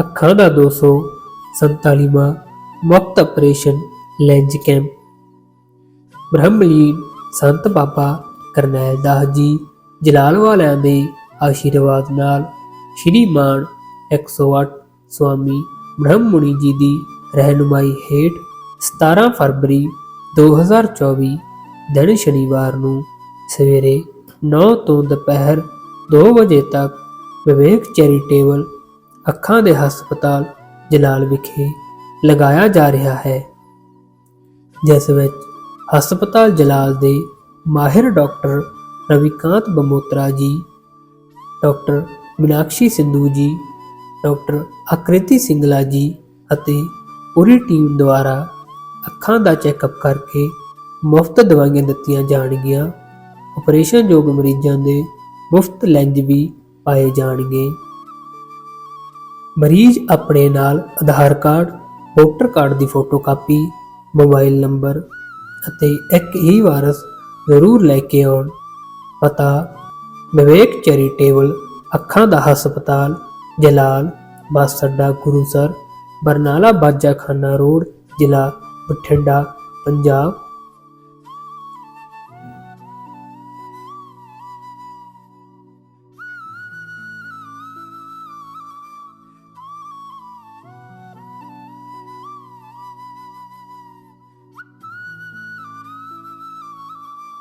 ਅੱਖਾਂ ਦਾ 247ਵਾਂ ਮੁਕਤ operation lens camp. ਬ੍ਰਹਮਲੀਨ ਸੰਤ ਬਾਬਾ ਕਰਨੈਲ ਦਾਸ ਜੀ ਜਲਾਲ ਵਾਲਿਆਂ ਦੇ ਆਸ਼ੀਰਵਾਦ ਨਾਲ ਸ਼੍ਰੀਮਾਨ 108 ਸਵਾਮੀ ਬ੍ਰਹਮ ਮੁਨੀ ਜੀ ਦੀ ਰਹਿਨੁਮਾਈ ਹੇਠ 17 ਫਰਵਰੀ 2024 ਦਿਨ ਸ਼ਨੀਵਾਰ ਨੂੰ ਸਵੇਰੇ 9 ਤੋਂ ਦੁਪਹਿਰ 2 ਵਜੇ ਤੱਕ ਵਿਵੇਕ ਚੈਰੀਟੇਬਲ ਅੱਖਾਂ ਦੇ ਹਸਪਤਾਲ ਜਲਾਲ ਵਿਖੇ ਲਗਾਇਆ ਜਾ ਰਿਹਾ ਹੈ, ਜਿਸ ਵਿੱਚ ਹਸਪਤਾਲ ਜਲਾਲ ਦੇ ਮਾਹਿਰ ਡਾਕਟਰ ਰਵਿਕਾਂਤ ਬਮੋਤਰਾ ਜੀ, ਡਾਕਟਰ ਮੀਨਾਕਸ਼ੀ ਸਿੰਧੂ ਜੀ, ਡਾਕਟਰ ਆਕ੍ਰਿਤੀ ਸਿੰਗਲਾ ਜੀ ਅਤੇ ਪੂਰੀ ਟੀਮ ਦੁਆਰਾ ਅੱਖਾਂ ਦਾ ਚੈੱਕਅਪ ਕਰਕੇ ਮੁਫਤ ਦਵਾਈਆਂ ਦਿੱਤੀਆਂ ਜਾਣਗੀਆਂ। ਆਪਰੇਸ਼ਨ ਯੋਗ ਮਰੀਜ਼ਾਂ ਦੇ ਮੁਫਤ ਲੈਂਜ ਵੀ ਪਾਏ ਜਾਣਗੇ। ਮਰੀਜ਼ ਆਪਣੇ ਨਾਲ ਆਧਾਰ ਕਾਰਡ, ਵੋਟਰ ਕਾਰਡ ਦੀ ਫੋਟੋਕਾਪੀ ਮੋਬਾਈਲ ਨੰਬਰ ਅਤੇ ਇੱਕ ਹੀ ਵਾਰਸ ਜ਼ਰੂਰ ਲੈ ਕੇ ਆਉਣ। ਪਤਾ, ਵਿਵੇਕ ਚੈਰੀਟੇਬਲ, ਅੱਖਾਂ ਦਾ ਹਸਪਤਾਲ, ਜਲਾਲ, ਬੱਸ ਅੱਡਾ, ਗੁਰੂਸਰ, ਬਰਨਾਲਾ ਬਾਜਾਖਾਨਾ ਰੋਡ, ਜ਼ਿਲ੍ਹਾ ਬਠਿੰਡਾ, ਪੰਜਾਬ।